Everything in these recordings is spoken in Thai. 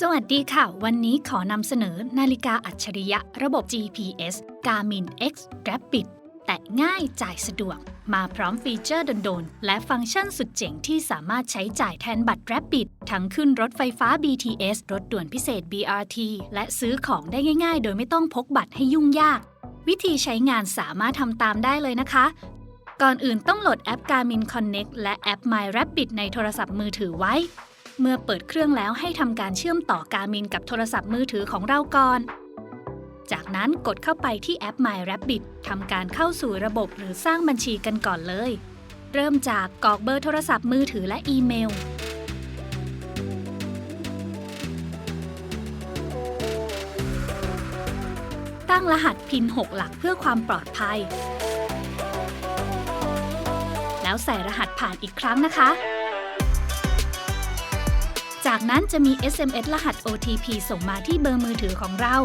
สวัสดีค่ะ วันนี้ขอนำเสนอนาฬิกาอัจฉริยะระบบ GPS Garmin X Rapid แต่ง่ายจ่ายสะดวก มาพร้อมฟีเจอร์โดนๆ และฟังก์ชันสุดเจ๋งที่สามารถใช้จ่ายแทนบัตร Rapid ทั้งขึ้นรถไฟฟ้า BTS รถด่วนพิเศษ BRT และซื้อของได้ง่ายๆ โดยไม่ต้องพกบัตรให้ยุ่งยาก วิธีใช้งานสามารถทำตามได้เลยนะคะ ก่อนอื่นต้องโหลดแอป Garmin Connect และแอป My Rapid ในโทรศัพท์มือถือไว้ เมื่อเปิดเครื่องแล้วให้ทำการเชื่อมต่อ Garmin กับโทรศัพท์มือถือของเราก่อน จากนั้นกดเข้าไปที่แอป My Rabbit ทำการเข้าสู่ระบบหรือสร้างบัญชีกันก่อนเลย เริ่มจากกรอกเบอร์โทรศัพท์มือถือและอีเมล ตั้งรหัสพิน 6 หลักเพื่อความปลอดภัย แล้วใส่รหัสผ่านอีกครั้งนะคะ จากนั้นจะมี SMS รหัส OTP ส่งมาที่เบอร์มือถือของเรา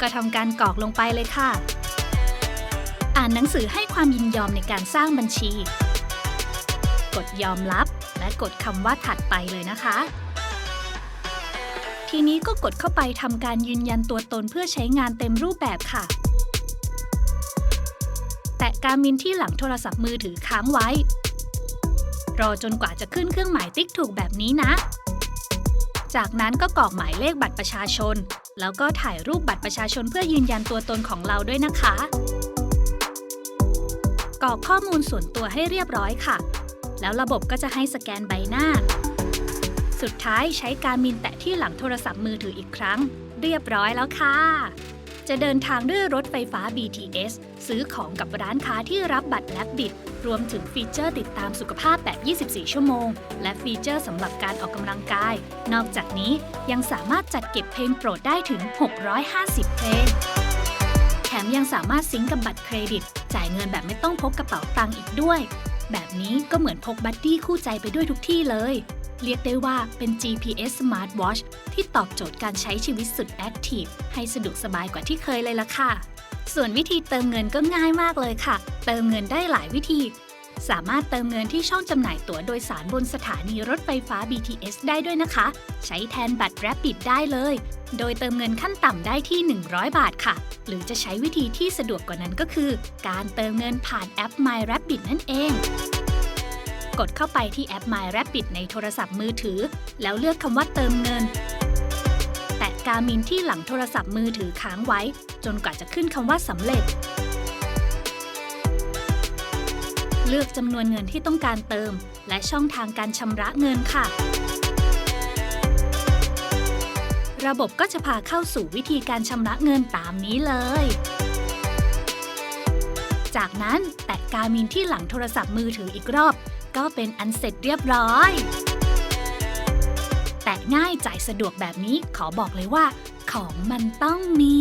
ก็ทำการกรอกลงไปเลยค่ะ อ่านหนังสือให้ความยินยอมในการสร้างบัญชี กดยอมรับ และกดคำว่าถัดไปเลยนะคะ ทีนี้ก็กดเข้าไปทำการยืนยันตัวตนเพื่อใช้งานเต็มรูปแบบค่ะ แตะการมินที่หลังโทรศัพท์มือถือค้างไว้รอจนกว่าจะขึ้นเครื่องหมายติ๊กถูกแบบนี้นะ จากนั้นก็กรอกหมายเลขบัตรประชาชน แล้วก็ถ่ายรูปบัตรประชาชนเพื่อยืนยันตัวตนของเราด้วยนะคะ กรอกข้อมูลส่วนตัวให้เรียบร้อยค่ะ แล้วระบบก็จะให้สแกนใบหน้า สุดท้ายใช้การมินแตะที่หลังโทรศัพท์มือถืออีกครั้ง เรียบร้อยแล้วค่ะ จะเดินทางด้วยรถไฟฟ้า BTS ซื้อของกับร้านค้าที่รับบัตรแลบบิด รวมถึงฟีเจอร์ติดตามสุขภาพแบบ 24 ชั่วโมง และฟีเจอร์สำหรับการออกกำลังกาย นอกจากนี้ยังสามารถจัดเก็บเพลงโปรดได้ถึง 650 เพลง แถมยังสามารถซิงก์กับบัตรเครดิต จ่ายเงินแบบไม่ต้องพกกระเป๋าตังค์อีกด้วย แบบนี้ก็เหมือนพกบัดดี้คู่ใจไปด้วยทุกที่เลย เรียกได้ว่าเป็น GPS Smart Watch ที่ตอบโจทย์การใช้ชีวิตสุดแอคทีฟให้สะดวกสบายกว่าที่เคยเลยล่ะค่ะ ส่วนวิธีเติมเงินก็ง่ายมากเลยค่ะ เติมเงินได้หลายวิธี สามารถเติมเงินที่ช่องจำหน่ายตั๋วโดยสารบนสถานีรถไฟฟ้า BTS ได้ด้วยนะคะ ใช้แทนบัตร Rapid ได้เลย โดยเติมเงินขั้นต่ำได้ที่ 100 บาทค่ะ หรือจะใช้วิธีที่สะดวกกว่านั้นก็คือ การเติมเงินผ่านแอป My Rapid นั่นเอง กดเข้าไปที่แอป My Rapid ในโทรศัพท์มือถือ แล้วเลือกคำว่าเติมเงิน แตะการมินที่หลังโทรศัพท์มือถือค้างไว้ จนกว่าจะขึ้นคำว่าสำเร็จ เลือกจำนวนเงินที่ต้องการเติม และช่องทางการชำระเงินค่ะ ระบบก็จะพาเข้าสู่วิธีการชำระเงินตามนี้เลย จากนั้นแตะการมินที่หลังโทรศัพท์มือถืออีกรอบ ก็เป็นอันเสร็จเรียบร้อย แต่ง่ายจ่ายสะดวกแบบนี้ขอบอกเลยว่า ของมันต้องมี